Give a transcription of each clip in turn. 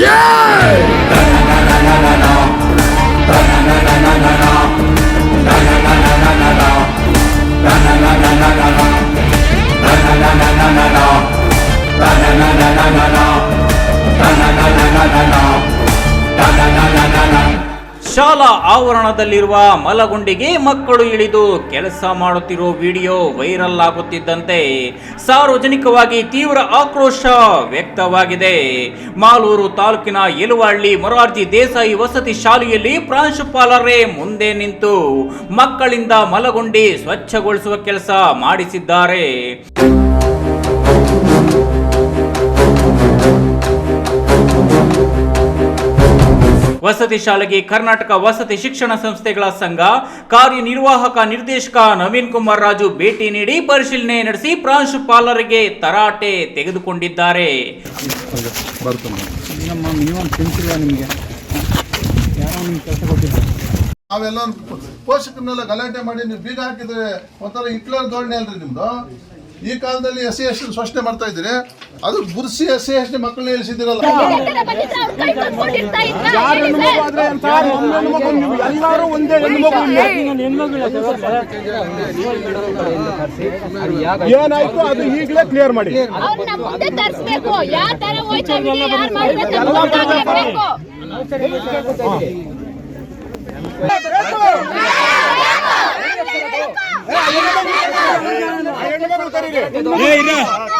ಶಾಲಾ ಆವರಣದಲ್ಲಿರುವ ಮಲಗುಂಡಿಗೆ ಮಕ್ಕಳು ಇಳಿದು ಕೆಲಸ ಮಾಡುತ್ತಿರುವ ವಿಡಿಯೋ ವೈರಲ್ ಆಗುತ್ತಿದ್ದಂತೆ ಸಾರ್ವಜನಿಕವಾಗಿ ತೀವ್ರ ಆಕ್ರೋಶ ವ್ಯಕ್ತವಾಗಿದೆ. ಮಾಲೂರು ತಾಲೂಕಿನ ಯಲುವಹಳ್ಳಿ ಮೊರಾರ್ಜಿ ದೇಸಾಯಿ ವಸತಿ ಶಾಲೆಯಲ್ಲಿ ಪ್ರಾಂಶುಪಾಲರೇ ಮುಂದೆ ನಿಂತು ಮಕ್ಕಳಿಂದ ಮಲಗುಂಡಿ ಸ್ವಚ್ಛಗೊಳಿಸುವ ಕೆಲಸ ಮಾಡಿಸಿದ್ದಾರೆ. ವಸತಿ ಶಾಲೆಗೆ ಕರ್ನಾಟಕ ವಸತಿ ಶಿಕ್ಷಣ ಸಂಸ್ಥೆಗಳ ಸಂಘ ಕಾರ್ಯನಿರ್ವಾಹಕ ನಿರ್ದೇಶಕ ನವೀನ್ ಕುಮಾರ್ ರಾಜು ಭೇಟಿ ನೀಡಿ ಪರಿಶೀಲನೆ ನಡೆಸಿ ಪ್ರಾಂಶುಪಾಲರಿಗೆ ತರಾಟೆ ತೆಗೆದುಕೊಂಡಿದ್ದಾರೆ. ನಮ್ಮ ಮಿನಿಮಮ್ ಇಲ್ಲ ನಿಮಗೆ. ಯಾರೋ ನಿಮ್ಗೆ ಕೆಲಸ ಕೊಟ್ಟಿದ್ದಾರೆ. ನಾವೆಲ್ಲ ಪೋಷಕರನ್ನೆಲ್ಲ ಗಲಾಟೆ ಮಾಡಿ ನೀವು ಬೀಗ ಹಾಕಿದ್ರೆ ಒಂಥರ ಹಿಟ್ಲರ್ ಧೋರಣೆ ಅಲ್ರಿ ನಿಮ್ದು? ಈ ಕಾಲದಲ್ಲಿ ಎಸ್ ಸಿ ಎಸ್ ಸೃಷ್ಟಿ ಮಾಡ್ತಾ ಇದ್ದೀರಿ. ಅದು ಬುರ್ಸಿ ಎಸ್ ಸಿ ಎಸ್ ಮಕ್ಕಳನ್ನ ಇಳಿಸಿದಿರಲ್ಲ ಎಲ್ಲರೂ ಒಂದೇ ಏನಾಯ್ತು? ಅದು ಈಗಲೇ ಕ್ಲಿಯರ್ ಮಾಡಿ. ಅವ್ರನ್ನ ಮುಂದೆ ತರಿಸ್ಬೇಕು. ಯಾವ ತರ ಹೋಯ್ತಾ ಇದೆ, ಯಾರ್ ಮಾಡ್ಬೇಕು ಅಂತ ಗೊತ್ತಾಗ್ಬೇಕು. ಯಾರ್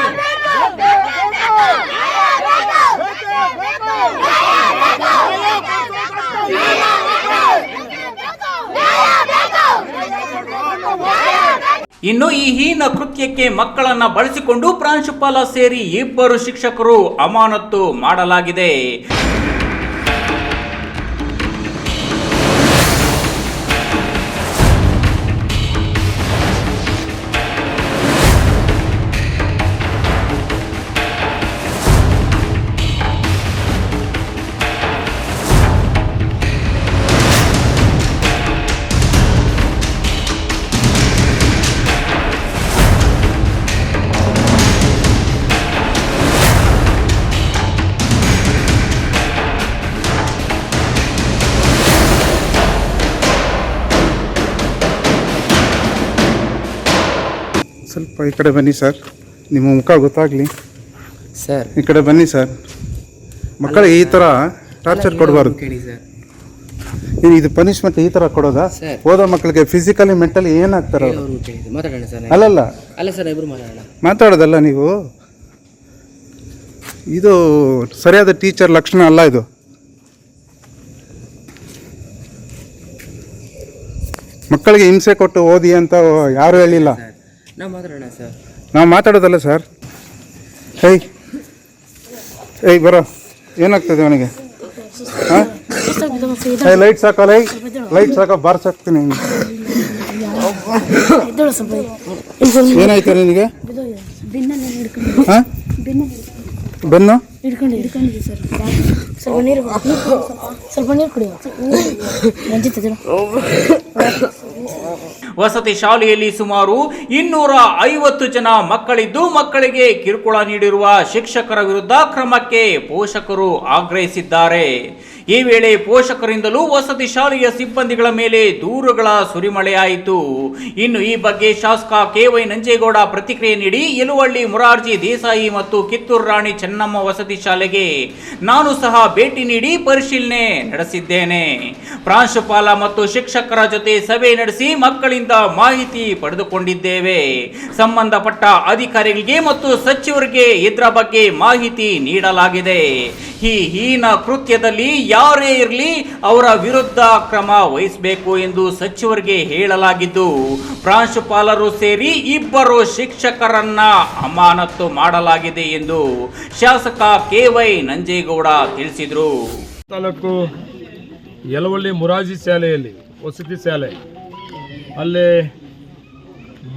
ಇನ್ನು ಈ ಹೀನ ಕೃತ್ಯಕ್ಕೆ ಮಕ್ಕಳನ್ನ ಬಳಸಿಕೊಂಡು ಪ್ರಾಂಶುಪಾಲ ಸೇರಿ ಇಬ್ಬರು ಶಿಕ್ಷಕರು ಅಮಾನತ್ತು ಮಾಡಲಾಗಿದೆ. ಸ್ವಲ್ಪ ಈ ಕಡೆ ಬನ್ನಿ ಸರ್. ನಿಮ್ಮ ಮುಖ ಗೊತ್ತಾಗ್ಲಿ. ಸರ್. ಈ ಕಡೆ ಬನ್ನಿ ಸರ್. ಮಕ್ಕಳಿಗೆ ಈ ಥರ ಟಾರ್ಚರ್ ಕೊಡಬಾರ್ದು. ಇದು ಪನಿಷ್ಮೆಂಟ್ ಈ ತರ ಕೊಡೋದಾ? ಓದ ಮಕ್ಕಳಿಗೆ ಫಿಸಿಕಲಿ ಮೆಂಟಲಿ ಏನಾಗ್ತಾರ? ಅಲ್ಲಲ್ಲ. ಮಾತಾಡೋದಲ್ಲ ನೀವು? ಇದು ಸರಿಯಾದ ಟೀಚರ್ ಲಕ್ಷಣ ಅಲ್ಲ ಇದು. ಮಕ್ಕಳಿಗೆ ಹಿಂಸೆ ಕೊಟ್ಟು ಓದಿ ಅಂತ ಯಾರು ಹೇಳಿಲ್ಲ. ನಾವು ಮಾತಾಡೋಣ ಸರ್. ನಾವು ಮಾತಾಡೋದಲ್ಲ ಸರ್? ಹೇಯ್ ಏಯ್ ಬರೋ. ಏನಾಗ್ತದೆ ಅವನಿಗೆ ಹಾಂ? ಲೈಟ್ ಸಾಕೋ ಲೈ ಲೈಟ್ ಸಾಕೋ ಬಾರ್ಸಾಕ್ತೀನಿ ಏನಾಯ್ತು ನಿನಗೆ? ಹಾಂ? ಬೆನ್ನು? ಸ್ವಲ್ಪ ನೀರು ಸ್ವಲ್ಪ ನೀರು ಕುಡಿಯುವ ರಂಜಿತ ವಸತಿ ಶಾಲೆಯಲ್ಲಿ ಸುಮಾರು ಇನ್ನೂರ ಐವತ್ತು ಜನ ಮಕ್ಕಳಿದ್ದು ಮಕ್ಕಳಿಗೆ ಕಿರುಕುಳ ನೀಡಿರುವ ಶಿಕ್ಷಕರ ವಿರುದ್ಧ ಕ್ರಮಕ್ಕೆ ಪೋಷಕರು ಆಗ್ರಹಿಸಿದ್ದಾರೆ. ಈ ವೇಳೆ ಪೋಷಕರಿಂದಲೂ ವಸತಿ ಶಾಲೆಯ ಸಿಬ್ಬಂದಿಗಳ ಮೇಲೆ ದೂರುಗಳ ಸುರಿಮಳೆಯಾಯಿತು. ಇನ್ನು ಈ ಬಗ್ಗೆ ಶಾಸಕ ಕೆ ವೈ ನಂಜೇಗೌಡ ಪ್ರತಿಕ್ರಿಯೆ ನೀಡಿ ಯಲುವಳ್ಳಿ ಮುರಾರ್ಜಿ ದೇಸಾಯಿ ಮತ್ತು ಕಿತ್ತೂರು ರಾಣಿ ಚೆನ್ನಮ್ಮ ವಸತಿ ಶಾಲೆಗೆ ನಾನು ಸಹ ಭೇಟಿ ನೀಡಿ ಪರಿಶೀಲನೆ ನಡೆಸಿದ್ದೇನೆ. ಪ್ರಾಂಶುಪಾಲ ಮತ್ತು ಶಿಕ್ಷಕರ ಜೊತೆ ಸಭೆ ನಡೆಸಿ ಮಕ್ಕಳಿಂದ ಮಾಹಿತಿ ಪಡೆದುಕೊಂಡಿದ್ದೇವೆ. ಸಂಬಂಧಪಟ್ಟ ಅಧಿಕಾರಿಗಳಿಗೆ ಮತ್ತು ಸಚಿವರಿಗೆ ಇದರ ಬಗ್ಗೆ ಮಾಹಿತಿ ನೀಡಲಾಗಿದೆ. ಈ ಹೀನ ಕೃತ್ಯದಲ್ಲಿ ಯಾರೇ ಇರಲಿ ಅವರ ವಿರುದ್ಧ ಕ್ರಮ ವಹಿಸಬೇಕು ಎಂದು ಸಚಿವರಿಗೆ ಹೇಳಲಾಗಿದ್ದು, ಪ್ರಾಂಶುಪಾಲರು ಸೇರಿ ಇಬ್ಬರು ಶಿಕ್ಷಕರನ್ನ ಅಮಾನತು ಮಾಡಲಾಗಿದೆ ಎಂದು ಶಾಸಕ ಕೆ ವೈ ನಂಜೇಗೌಡ ತಿಳಿಸಿದರು. ತಾಲೂಕು ಯಲವಳ್ಳಿ ಮುರಾಜಿ ಶಾಲೆಯಲ್ಲಿ, ವಸತಿ ಶಾಲೆ. ಅಲ್ಲಿ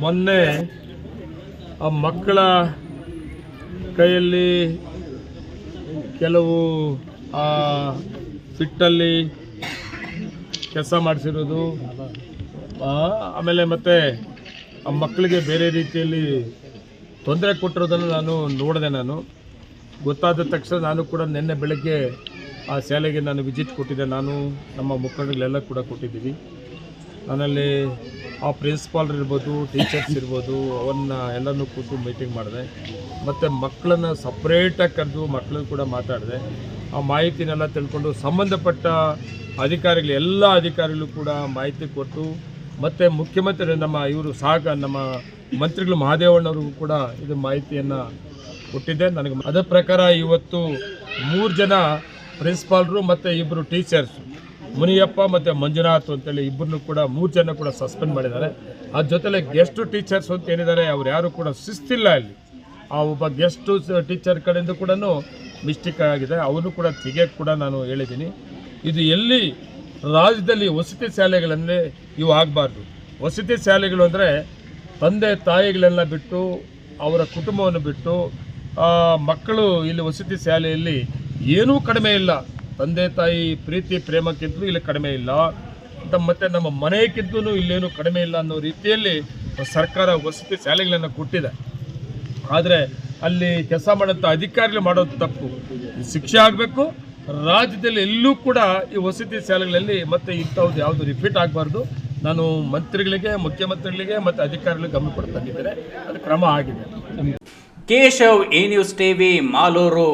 ಮೊನ್ನೆ ಆ ಮಕ್ಕಳ ಕೈಯಲ್ಲಿ ಕೆಲವು, ಆ ಫಿಟ್ಟಲ್ಲಿ ಕೆಲಸ ಮಾಡಿಸಿರೋದು ಆಮೇಲೆ ಮತ್ತೆ ಆ ಮಕ್ಕಳಿಗೆ ಬೇರೆ ರೀತಿಯಲ್ಲಿ ತೊಂದರೆ ಕೊಟ್ಟಿರೋದನ್ನು ನಾನು ನೋಡಿದೆ ನಾನು. ಗೊತ್ತಾದ ತಕ್ಷಣ ನಾನು ಕೂಡ ನಿನ್ನೆ ಬೆಳಗ್ಗೆ ಆ ಶಾಲೆಗೆ ನಾನು ವಿಸಿಟ್ ಕೊಟ್ಟಿದ್ದೆ. ನಾನು ನಮ್ಮ ಮುಖಂಡಗಳೆಲ್ಲ ಕೂಡ ಕೊಟ್ಟಿದ್ದೀವಿ. ನಾನಲ್ಲಿ ಆ ಪ್ರಿನ್ಸಿಪಾಲ್ರು ಇರ್ಬೋದು ಟೀಚರ್ಸ್ ಇರ್ಬೋದು, ಅವನ್ನ ಎಲ್ಲರೂ ಕೂತು ಮೀಟಿಂಗ್ ಮಾಡಿದೆ. ಮತ್ತು ಮಕ್ಕಳನ್ನು ಸಪ್ರೇಟಾಗಿ ಕರೆದು ಮಕ್ಕಳು ಕೂಡ ಮಾತಾಡಿದೆ. ಆ ಮಾಹಿತಿನೆಲ್ಲ ತಿಳ್ಕೊಂಡು ಸಂಬಂಧಪಟ್ಟ ಅಧಿಕಾರಿಗಳು, ಎಲ್ಲ ಅಧಿಕಾರಿಗಳು ಕೂಡ ಮಾಹಿತಿ ಕೊಟ್ಟು, ಮತ್ತು ಮುಖ್ಯಮಂತ್ರಿ ನಮ್ಮ ಇವರು ಸಾಗ, ನಮ್ಮ ಮಂತ್ರಿಗಳು ಮಹಾದೇವಣ್ಣವ್ರಿಗೂ ಕೂಡ ಇದು ಮಾಹಿತಿಯನ್ನು ಕೊಟ್ಟಿದ್ದೆ. ನನಗೆ ಅದರ ಪ್ರಕಾರ ಇವತ್ತು ಮೂರು ಜನ ಪ್ರಿನ್ಸಿಪಾಲ್ರು ಮತ್ತು ಇಬ್ಬರು ಟೀಚರ್ಸ್ ಮುನಿಯಪ್ಪ ಮತ್ತು ಮಂಜುನಾಥ್ ಅಂತೇಳಿ ಇಬ್ಬರನ್ನು ಕೂಡ ಮೂರು ಜನ ಕೂಡ ಸಸ್ಪೆಂಡ್ ಮಾಡಿದ್ದಾರೆ. ಅದ್ರ ಜೊತೆಲೆ ಗೆಸ್ಟ್ ಟೀಚರ್ಸ್ ಅಂತ ಏನಿದ್ದಾರೆ, ಅವ್ರು ಯಾರು ಕೂಡ ಶಿಸ್ತಿಲ್ಲ ಅಲ್ಲಿ. ಆ ಒಬ್ಬ ಗೆಸ್ಟ್ ಟೀಚರ್ ಕಡೆಯಿಂದ ಕೂಡ ಮಿಸ್ಟೇಕ್ ಆಗಿದೆ. ಅವನು ಕೂಡ ತೆಗೆಯೋಕೆ ಕೂಡ ನಾನು ಹೇಳಿದ್ದೀನಿ. ಇದು ಎಲ್ಲಿ ರಾಜ್ಯದಲ್ಲಿ ವಸತಿ ಶಾಲೆಗಳನ್ನೇ ಇವು ಆಗಬಾರ್ದು. ವಸತಿ ಶಾಲೆಗಳು ಅಂದರೆ ತಂದೆ ತಾಯಿಗಳೆಲ್ಲ ಬಿಟ್ಟು, ಅವರ ಕುಟುಂಬವನ್ನು ಬಿಟ್ಟು ಮಕ್ಕಳು ಇಲ್ಲಿ ವಸತಿ ಶಾಲೆಯಲ್ಲಿ ಏನೂ ಕಡಿಮೆ ಇಲ್ಲ. ತಂದೆ ತಾಯಿ ಪ್ರೀತಿ ಪ್ರೇಮಕ್ಕಿಂತಲೂ ಇಲ್ಲಿ ಕಡಿಮೆ ಇಲ್ಲ. ಮತ್ತು ನಮ್ಮ ಮನೆಯಕ್ಕಿಂತಲೂ ಇಲ್ಲೇನು ಕಡಿಮೆ ಇಲ್ಲ ಅನ್ನೋ ರೀತಿಯಲ್ಲಿ ಸರ್ಕಾರ ವಸತಿ ಶಾಲೆಗಳನ್ನು ಕೊಟ್ಟಿದೆ. ಆದರೆ ಅಲ್ಲಿ ಕೆಲಸ ಮಾಡೋಂಥ ಅಧಿಕಾರಿಗಳು ಮಾಡೋದು ತಪ್ಪು. ಶಿಕ್ಷೆ ಆಗಬೇಕು, ರಾಜ್ಯದಲ್ಲಿ ಎಲ್ಲೂ ಕೂಡ ಈ ವಸತಿ ಶಾಲೆಗಳಲ್ಲಿ ಮತ್ತೆ ಇಂಥವ್ದು ಯಾವುದು ರಿಪೀಟ್ ಆಗಬಾರ್ದು. ನಾನು ಮಂತ್ರಿಗಳಿಗೆ, ಮುಖ್ಯಮಂತ್ರಿಗಳಿಗೆ ಮತ್ತು ಅಧಿಕಾರಿಗಳಿಗೆ ಗಮನ ಕೊಡ್ತಾ ಅದು ಕ್ರಮ ಆಗಿದೆ. Keshav A news TV, Malur.